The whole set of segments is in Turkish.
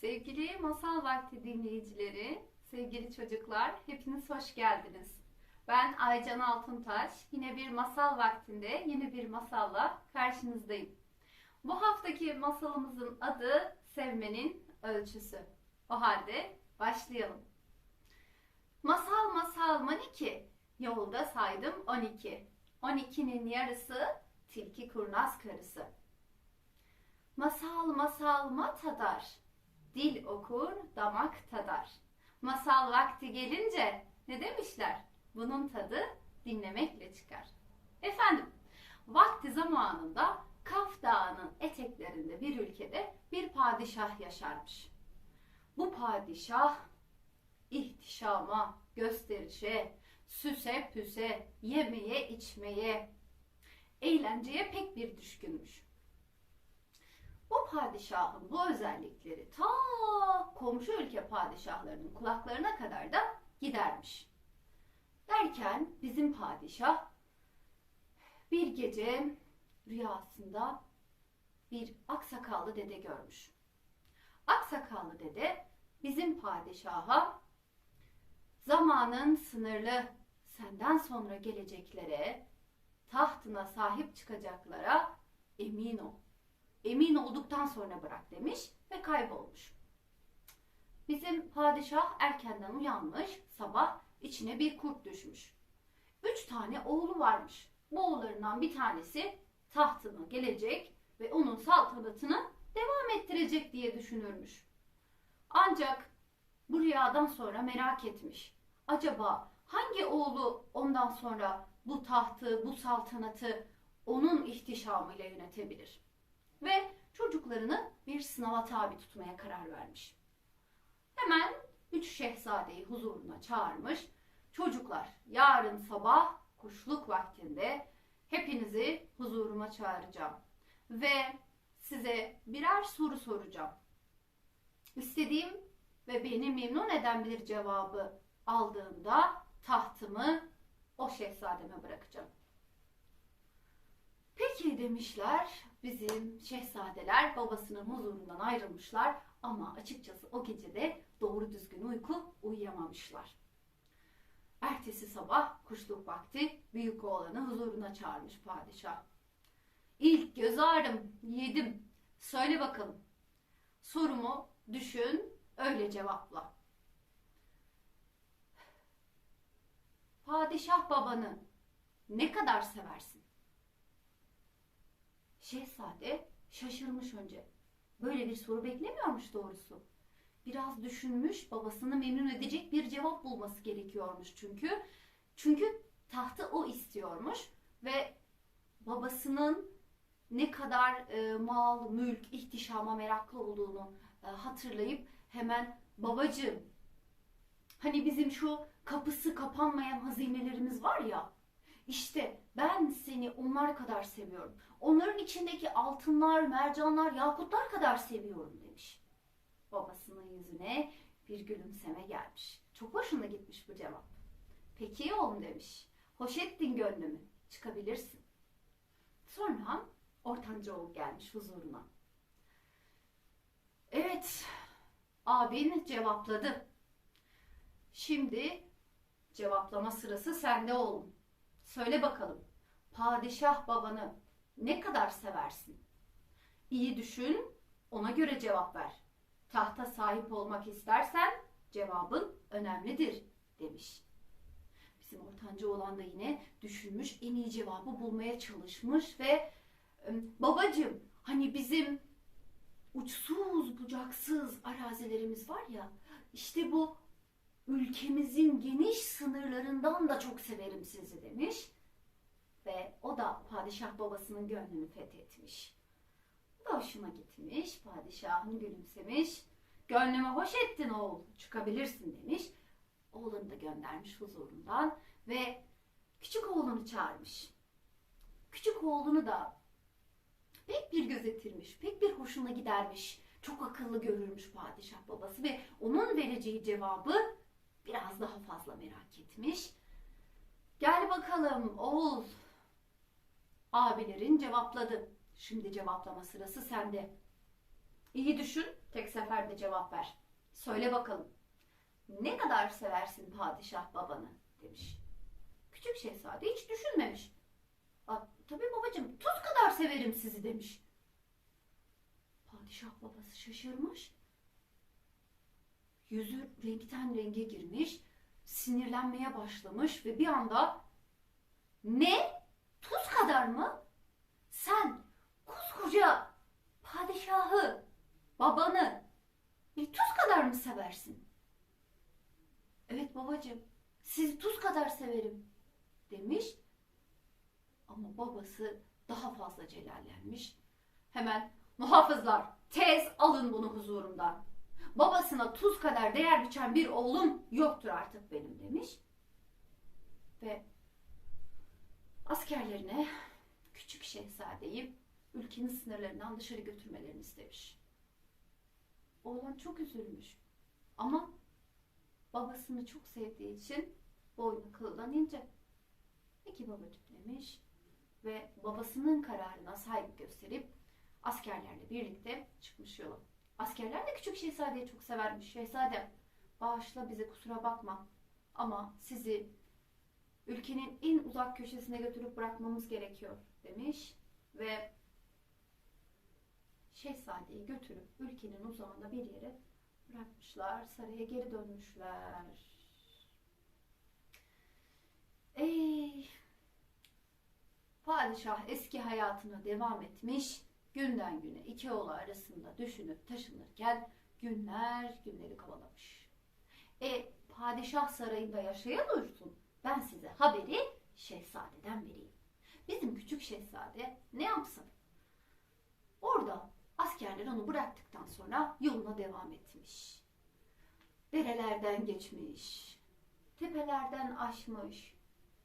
Sevgili Masal Vakti dinleyicileri, sevgili çocuklar, hepiniz hoş geldiniz. Ben Aycan Altuntaş, yine bir masal vaktinde yeni bir masalla karşınızdayım. Bu haftaki masalımızın adı Sevmenin Ölçüsü. O halde başlayalım. Masal masal maniki, yolda saydım 12. 12'nin yarısı tilki kurnaz karısı. Masal masal matadar, dil okur damak tadar. Masal vakti gelince ne demişler? Bunun tadı dinlemekle çıkar. Efendim, vakti zamanında Kaf Dağı'nın eteklerinde bir ülkede bir padişah yaşarmış. Bu padişah ihtişama, gösterişe, süse püse, yemeye içmeye, eğlenceye pek bir düşkünmüş. Bu padişahın bu özellikleri ta komşu ülke padişahlarının kulaklarına kadar da gidermiş. Derken bizim padişah bir gece rüyasında bir aksakallı dede görmüş. Aksakallı dede bizim padişaha zamanın sınırlı senden sonra geleceklere, tahtına sahip çıkacaklara emin ol. Emin olduktan sonra bırak demiş ve kaybolmuş. Bizim padişah erkenden uyanmış, sabah içine bir kurt düşmüş. Üç tane oğlu varmış. Bu oğullarından bir tanesi tahtına gelecek ve onun saltanatını devam ettirecek diye düşünürmüş. Ancak bu rüyadan sonra merak etmiş. Acaba hangi oğlu ondan sonra bu tahtı, bu saltanatı onun ihtişamıyla yönetebilir? Ve çocuklarını bir sınava tabi tutmaya karar vermiş. Hemen üç şehzadeyi huzuruna çağırmış. Çocuklar yarın sabah kuşluk vaktinde hepinizi huzuruma çağıracağım. Ve size birer soru soracağım. İstediğim ve beni memnun eden bir cevabı aldığımda tahtımı o şehzademe bırakacağım. Peki demişler bizim şehzadeler babasının huzurundan ayrılmışlar ama açıkçası o gecede doğru düzgün uyku uyuyamamışlar. Ertesi sabah kuşluk vakti büyük oğlanı huzuruna çağırmış padişah. İlk göz ağrım yedim. Söyle bakalım. Sorumu düşün, öyle cevapla. Padişah babanı ne kadar seversin? Şehzade şaşırmış önce. Böyle bir soru beklemiyormuş doğrusu. Biraz düşünmüş, babasını memnun edecek bir cevap bulması gerekiyormuş çünkü. Çünkü tahtı o istiyormuş ve babasının ne kadar e, mal, mülk, ihtişama meraklı olduğunu e, hatırlayıp hemen babacığım hani bizim şu kapısı kapanmayan hazinelerimiz var ya işte ben seni onlar kadar seviyorum. Onların içindeki altınlar, mercanlar, yakutlar kadar seviyorum demiş. Babasının yüzüne bir gülümseme gelmiş. Çok hoşuna gitmiş bu cevap. Peki oğlum demiş. Hoş ettin gönlümü. Çıkabilirsin. Sonra ortanca oğul gelmiş huzuruna. Evet, abin cevapladı. Şimdi cevaplama sırası sende oğlum. Söyle bakalım, padişah babanı ne kadar seversin? İyi düşün, ona göre cevap ver. Tahta sahip olmak istersen cevabın önemlidir demiş. Bizim ortanca olan da yine düşünmüş, en iyi cevabı bulmaya çalışmış ve babacığım hani bizim uçsuz bucaksız arazilerimiz var ya işte bu ülkemizin geniş sınırlarından da çok severim sizi demiş. Ve o da padişah babasının gönlünü fethetmiş. Bu da hoşuma gitmiş. Padişahın gülümsemiş. Gönlüme hoş ettin oğul. Çıkabilirsin demiş. Oğlunu da göndermiş huzurundan ve küçük oğlunu çağırmış. Küçük oğlunu da pek bir gözetirmiş, pek bir hoşuna gidermiş. Çok akıllı görürmüş padişah babası ve onun vereceği cevabı biraz daha fazla merak etmiş. Gel bakalım oğul. Abilerin cevapladı. Şimdi cevaplama sırası sende. İyi düşün, tek seferde cevap ver. Söyle bakalım. Ne kadar seversin padişah babanı demiş. Küçük şehzade hiç düşünmemiş. "Aa, tabii babacığım tuz kadar severim sizi demiş. Padişah babası şaşırmış. Yüzü renkten renge girmiş, sinirlenmeye başlamış ve bir anda ne? Tuz kadar mı? Sen koskoca padişahı, babanı bir tuz kadar mı seversin? Evet babacığım, sizi tuz kadar severim demiş. Ama babası daha fazla celallenmiş. Hemen muhafızlar tez alın bunu huzurumdan. Babasına tuz kadar değer biçen bir oğlum yoktur artık benim demiş. Ve askerlerine küçük şehzadeyi ülkenin sınırlarından dışarı götürmelerini istemiş. Oğlan çok üzülmüş. Ama babasını çok sevdiği için boynu kıldan ince. Peki babacığım demiş ve babasının kararına saygı gösterip askerlerle birlikte çıkmış yola. Askerler de küçük şehzadeyi çok severmiş. Şehzadem bağışla bize kusura bakma ama sizi ülkenin en uzak köşesine götürüp bırakmamız gerekiyor demiş ve şehzadeyi götürüp ülkenin uzağında bir yere bırakmışlar. Saraya geri dönmüşler. Ey Padişah eski hayatına devam etmiş. Günden güne iki oğlu arasında düşünüp taşınırken günler günleri kovalamış. E padişah sarayında yaşayan. Ben size haberi şehzadeden vereyim. Bizim küçük şehzade ne yapsın? Orada askerler onu bıraktıktan sonra yoluna devam etmiş. Derelerden geçmiş, tepelerden aşmış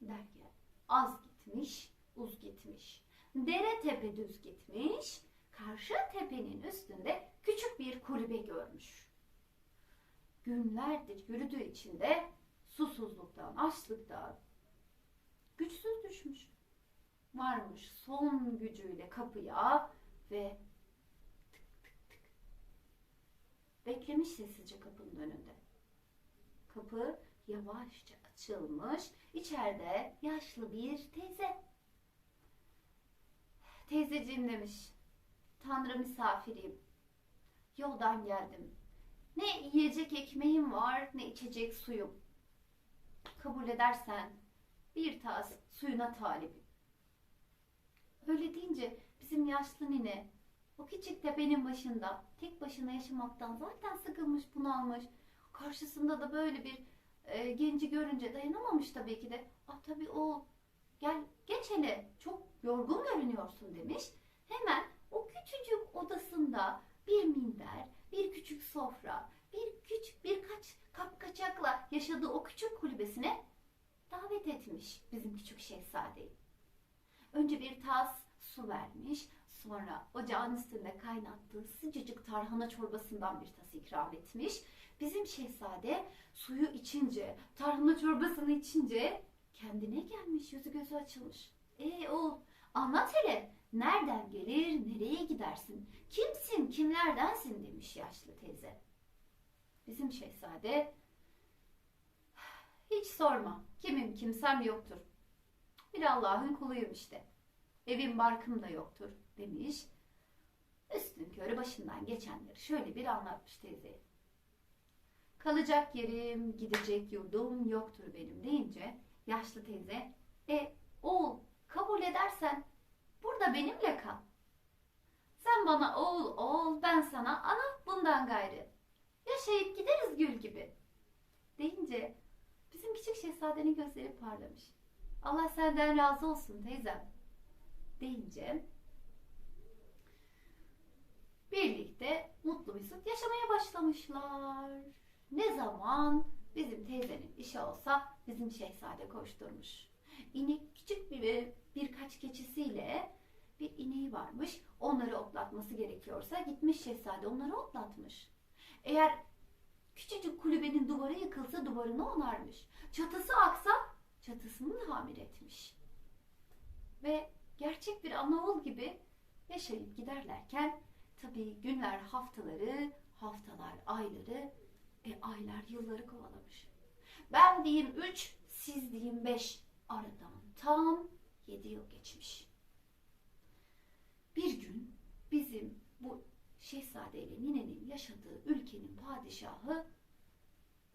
derken az gitmiş, uz gitmiş. Dere tepe düz gitmiş, karşı tepenin üstünde küçük bir kulübe görmüş. Günlerdir yürüdüğü için de susuzluktan, açlıktan güçsüz düşmüş. Varmış son gücüyle kapıya ve tık tık tık beklemiş sessizce kapının önünde. Kapı yavaşça açılmış. İçeride yaşlı bir teyze. Teyzeciğim demiş. Tanrı misafiriyim. Yoldan geldim. Ne yiyecek ekmeğim var ne içecek suyum. Kabul edersen bir tas suyuna talibim. Öyle deyince bizim yaşlı nine o küçük tepenin başında tek başına yaşamaktan zaten sıkılmış bunalmış. Karşısında da böyle bir e, genci görünce dayanamamış tabii ki de. Ah tabii o gel geç hele çok yorgun görünüyorsun demiş. Hemen o küçücük odasında bir minder, bir küçük sofra, bir küçük birkaç kapkaçakla yaşadığı o küçük kulübesine davet etmiş bizim küçük şehzadeyi. Önce bir tas su vermiş, sonra ocağın üstünde kaynattığı sıcacık tarhana çorbasından bir tas ikram etmiş. Bizim şehzade suyu içince, tarhana çorbasını içince kendine gelmiş, yüzü gözü açılmış. E oğul, anlat hele. Nereden gelir, nereye gidersin? Kimsin, kimlerdensin demiş yaşlı teyze. Bizim şehzade hiç sorma. Kimim kimsem yoktur. Bir Allah'ın kuluyum işte. Evim barkım da yoktur demiş. Üstün körü başından geçenleri şöyle bir anlatmış teyze. Kalacak yerim, gidecek yurdum yoktur benim deyince yaşlı teyze e oğul kabul edersen burada benimle kal. Sen bana oğul oğul ben sana ana bundan gayrı. Yaşayıp gideriz gül gibi. Deyince bizim küçük şehzadenin gözleri parlamış. Allah senden razı olsun teyzem. Deyince birlikte mutlu mesut yaşamaya başlamışlar. Ne zaman bizim teyzenin işi olsa bizim şehzade koşturmuş. İnek küçük bir birkaç keçisiyle bir ineği varmış. Onları otlatması gerekiyorsa gitmiş şehzade onları otlatmış. Eğer küçücük kulübenin duvarı yıkılsa duvarını onarmış. Çatısı aksa çatısını tamir etmiş. Ve gerçek bir anaoğul gibi yaşayıp giderlerken Tabii günler haftaları, haftalar ayları, e aylar yılları kovalamış. Ben diyeyim üç, siz diyeyim beş. Aradan tam yedi yıl geçmiş. Bir gün bizim bu Şehzade ile Nine'nin yaşadığı ülkenin padişahı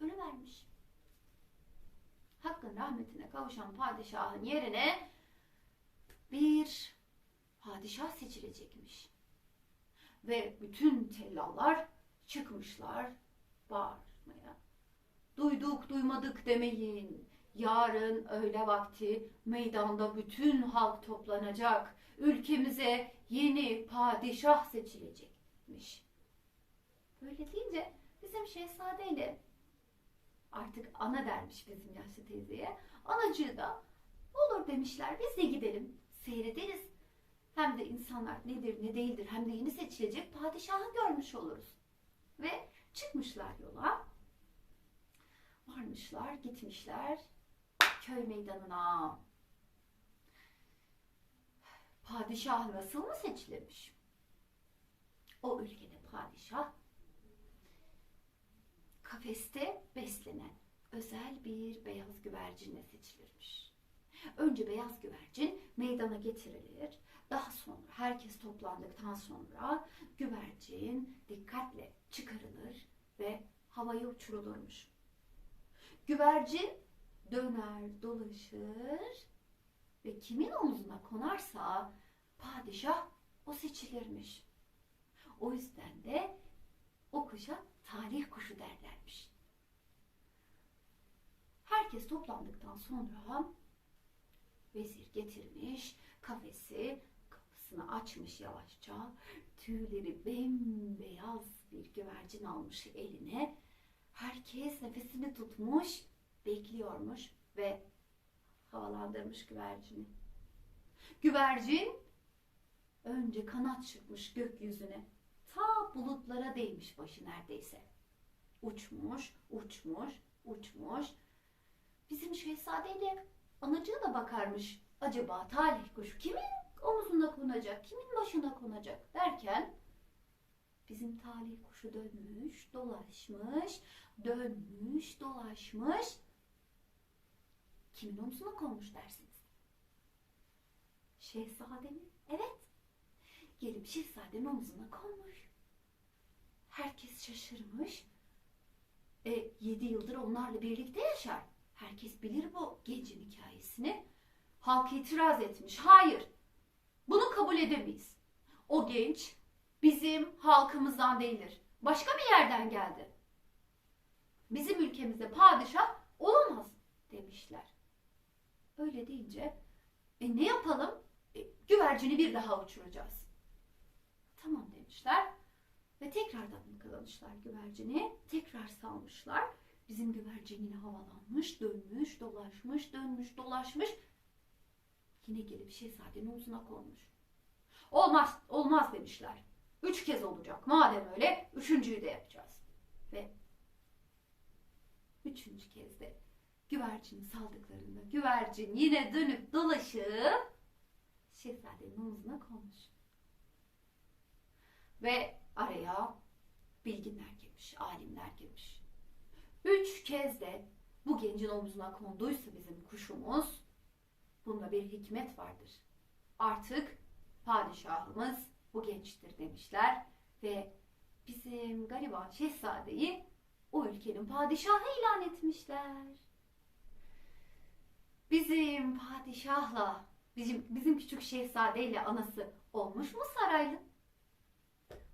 ölüvermiş. Hakkın rahmetine kavuşan padişahın yerine bir padişah seçilecekmiş. Ve bütün tellallar çıkmışlar bağırmaya. Duyduk duymadık demeyin. Yarın öğle vakti meydanda bütün halk toplanacak. Ülkemize yeni padişah seçilecekmiş. Böyle deyince bizim şehzadeyle artık ana dermiş bizim yaşlı teyzeye. Anacığı da olur demişler biz de gidelim seyrederiz. Hem de insanlar nedir ne değildir hem de yeni seçilecek padişahı görmüş oluruz. Ve çıkmışlar yola. Varmışlar gitmişler köy meydanına. Padişah nasıl mı seçilirmiş? O ülkede padişah kafeste beslenen özel bir beyaz güvercinle seçilirmiş. Önce beyaz güvercin meydana getirilir. Daha sonra herkes toplandıktan sonra güvercin dikkatle çıkarılır ve havaya uçurulurmuş. Güvercin döner dolaşır ve kimin omzuna konarsa padişah o seçilirmiş. O yüzden de o kuşa talih kuşu derlermiş. Herkes toplandıktan sonra vezir getirmiş kafesi kapısını açmış yavaşça tüyleri bembeyaz bir güvercin almış eline herkes nefesini tutmuş bekliyormuş ve havalandırmış güvercini. Güvercin önce kanat çıkmış gökyüzüne. Ta bulutlara değmiş başı neredeyse. Uçmuş, uçmuş, uçmuş. Bizim şehzadeyle anacığı da bakarmış. Acaba talih kuşu kimin omuzuna konacak, kimin başına konacak derken bizim talih kuşu dönmüş, dolaşmış, dönmüş, dolaşmış. Kimin omzuna konmuş dersiniz? Şehzadenin. Evet. Gelip şehzadenin omzuna konmuş. Herkes şaşırmış. E, yedi yıldır onlarla birlikte yaşar. Herkes bilir bu gencin hikayesini. Halk itiraz etmiş. Hayır. Bunu kabul edemeyiz. O genç bizim halkımızdan değildir. Başka bir yerden geldi. Bizim ülkemizde padişah olamaz demişler. Öyle deyince e ne yapalım? E, güvercini bir daha uçuracağız. Tamam demişler. Ve tekrardan yakalamışlar güvercini. Tekrar salmışlar. Bizim güvercin yine havalanmış, dönmüş, dolaşmış, dönmüş, dolaşmış. Yine gelip şehzadenin omzuna konmuş. Olmaz, olmaz demişler. Üç kez olacak. Madem öyle, üçüncüyü de yapacağız. Ve üçüncü kez de güvercini saldıklarında güvercin yine dönüp dolaşıp şehzadenin omzuna konmuş. Ve araya bilginler girmiş, alimler girmiş. Üç kez de bu gencin omzuna konduysa bizim kuşumuz, bunda bir hikmet vardır. Artık padişahımız bu gençtir demişler ve bizim gariban şehzadeyi o ülkenin padişahı ilan etmişler. Bizim padişahla bizim bizim küçük şehzadeyle anası olmuş mu saraylı?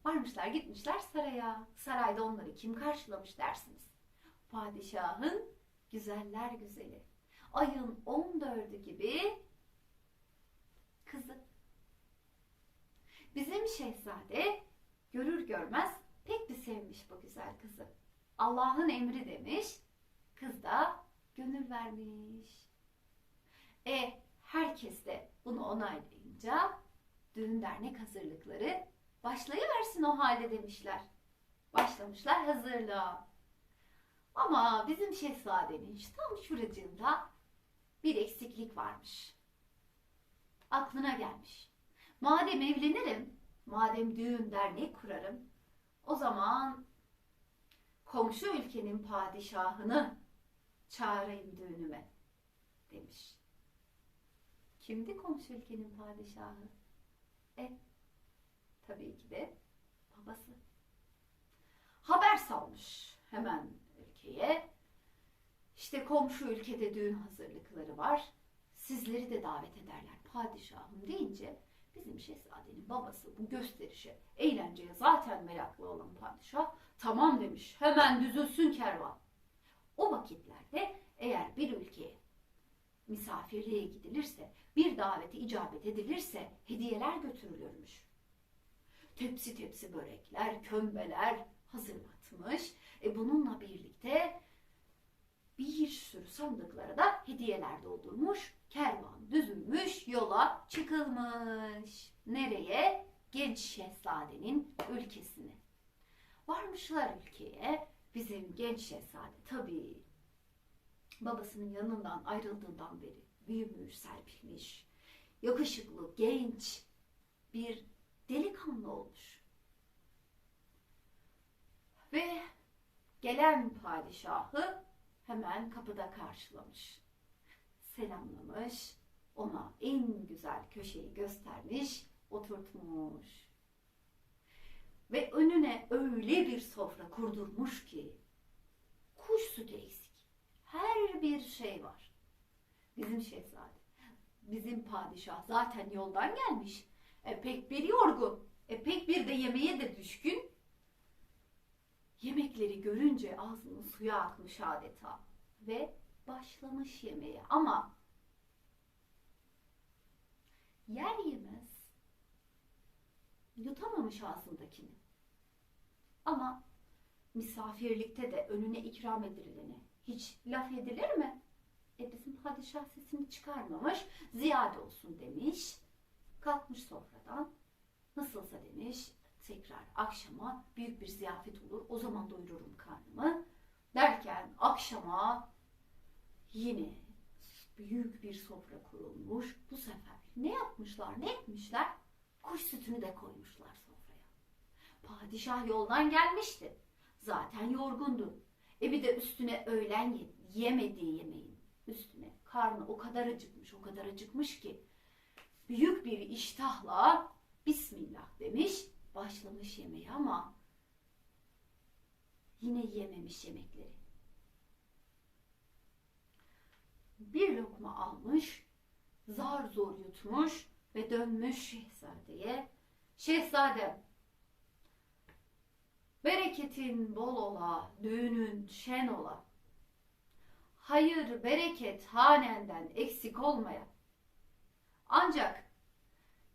Varmışlar gitmişler saraya. Sarayda onları kim karşılamış dersiniz? Padişahın güzeller güzeli. Ayın 14'ü gibi kızı. Bizim şehzade görür görmez pek bir sevmiş bu güzel kızı. Allah'ın emri demiş. Kız da gönül vermiş. E herkes de bunu onaylayınca düğün dernek hazırlıkları başlayıversin o halde demişler. Başlamışlar hazırlığa. Ama bizim şehzadenin tam şuracığında bir eksiklik varmış. Aklına gelmiş. Madem evlenirim, madem düğün dernek kurarım, o zaman komşu ülkenin padişahını çağırayım düğünüme demiş. Kimdi komşu ülkenin padişahı? E, tabii ki de babası. Haber salmış hemen ülkeye. İşte komşu ülkede düğün hazırlıkları var. Sizleri de davet ederler padişahım deyince bizim şehzadenin babası bu gösterişe, eğlenceye zaten meraklı olan padişah tamam demiş. Hemen düzülsün kervan. O vakitlerde eğer bir ülkeye misafirliğe gidilirse, bir davete icabet edilirse hediyeler götürülürmüş. Tepsi tepsi börekler, kömbeler hazırlatmış. E bununla birlikte bir sürü sandıklara da hediyeler doldurmuş. Kervan düzülmüş, yola çıkılmış. Nereye? Genç şehzadenin ülkesine. Varmışlar ülkeye. Bizim genç şehzade tabii babasının yanından ayrıldığından beri büyümüş, serpilmiş, yakışıklı, genç bir delikanlı olmuş. Ve gelen padişahı hemen kapıda karşılamış. Selamlamış, ona en güzel köşeyi göstermiş, oturtmuş. Ve önüne öyle bir sofra kurdurmuş ki kuş sütü eksik. Her bir şey var. Bizim şehzade, bizim padişah zaten yoldan gelmiş. E, pek bir yorgun, e, pek bir de yemeğe de düşkün. Yemekleri görünce ağzının suya akmış adeta ve başlamış yemeğe ama yer yemez yutamamış ağzındakini. Ama misafirlikte de önüne ikram edilene hiç laf edilir mi? E bizim padişah sesini çıkarmamış, ziyade olsun demiş. Kalkmış sofradan, nasılsa demiş, tekrar akşama büyük bir ziyafet olur, o zaman doyururum karnımı. Derken akşama yine büyük bir sofra kurulmuş. Bu sefer ne yapmışlar, ne etmişler? Kuş sütünü de koymuşlar sofraya. Padişah yoldan gelmişti. Zaten yorgundu. E bir de üstüne öğlen ye- yemediği yemeğin üstüne karnı o kadar acıkmış, o kadar acıkmış ki büyük bir iştahla Bismillah demiş, başlamış yemeği ama yine yememiş yemekleri. Bir lokma almış, zar zor yutmuş ve dönmüş şehzadeye. Şehzadem, bereketin bol ola, düğünün şen ola. Hayır, bereket hanenden eksik olmaya. Ancak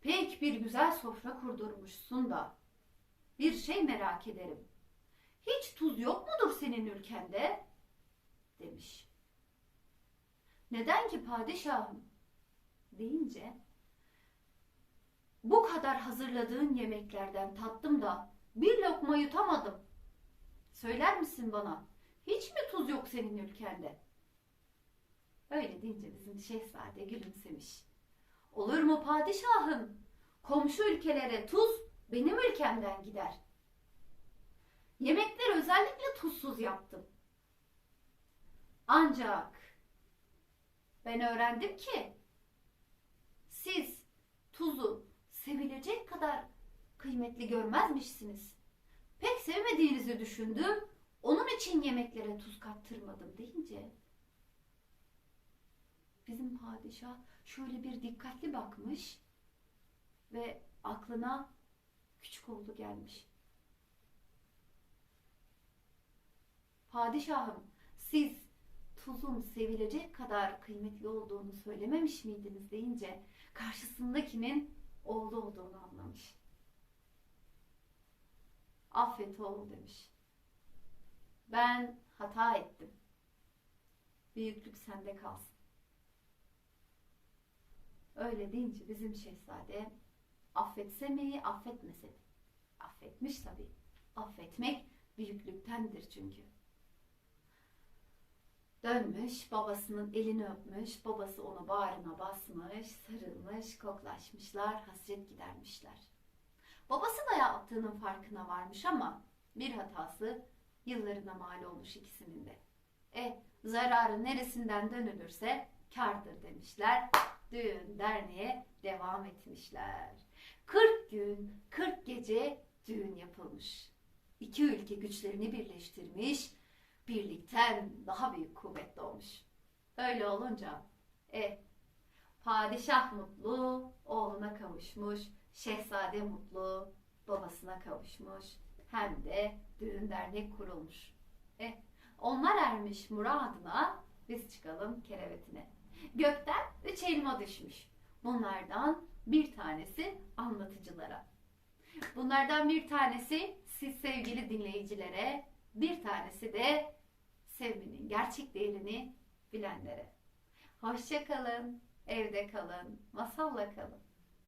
pek bir güzel sofra kurdurmuşsun da bir şey merak ederim. Hiç tuz yok mudur senin ülkende? demiş. Neden ki padişahım? deyince bu kadar hazırladığın yemeklerden tattım da bir lokma yutamadım. Söyler misin bana? Hiç mi tuz yok senin ülkende? Öyle deyince bizim şehzade gülümsemiş. Olur mu padişahım? Komşu ülkelere tuz benim ülkemden gider. Yemekleri özellikle tuzsuz yaptım. Ancak ben öğrendim ki siz tuzu sevilecek kadar kıymetli görmezmişsiniz. Pek sevmediğinizi düşündüm. Onun için yemeklere tuz kattırmadım deyince bizim padişah şöyle bir dikkatli bakmış ve aklına küçük oğlu gelmiş. Padişahım siz tuzun sevilecek kadar kıymetli olduğunu söylememiş miydiniz deyince karşısındakinin oğlu olduğunu anlamış. Affet oğul demiş. Ben hata ettim. Büyüklük sende kalsın. Öyle deyince bizim şehzade affetse mi, affetmese mi? Affetmiş tabii. Affetmek büyüklüktendir çünkü. Dönmüş, babasının elini öpmüş, babası onu bağrına basmış, sarılmış, koklaşmışlar, hasret gidermişler. Babası da yaptığının farkına varmış ama bir hatası yıllarına mal olmuş ikisinin de. E zararı neresinden dönülürse kârdır demişler. Düğün derneğe devam etmişler. 40 gün, 40 gece düğün yapılmış. İki ülke güçlerini birleştirmiş, birlikten daha büyük kuvvet doğmuş. Öyle olunca e padişah mutlu, oğluna kavuşmuş, şehzade mutlu, babasına kavuşmuş. Hem de düğün dernek kurulmuş. E onlar ermiş muradına, biz çıkalım kerevetine. Gökten üç elma düşmüş. Bunlardan bir tanesi anlatıcılara. Bunlardan bir tanesi siz sevgili dinleyicilere, bir tanesi de sevmenin gerçek değerini bilenlere. Hoşça kalın, evde kalın, masalla kalın.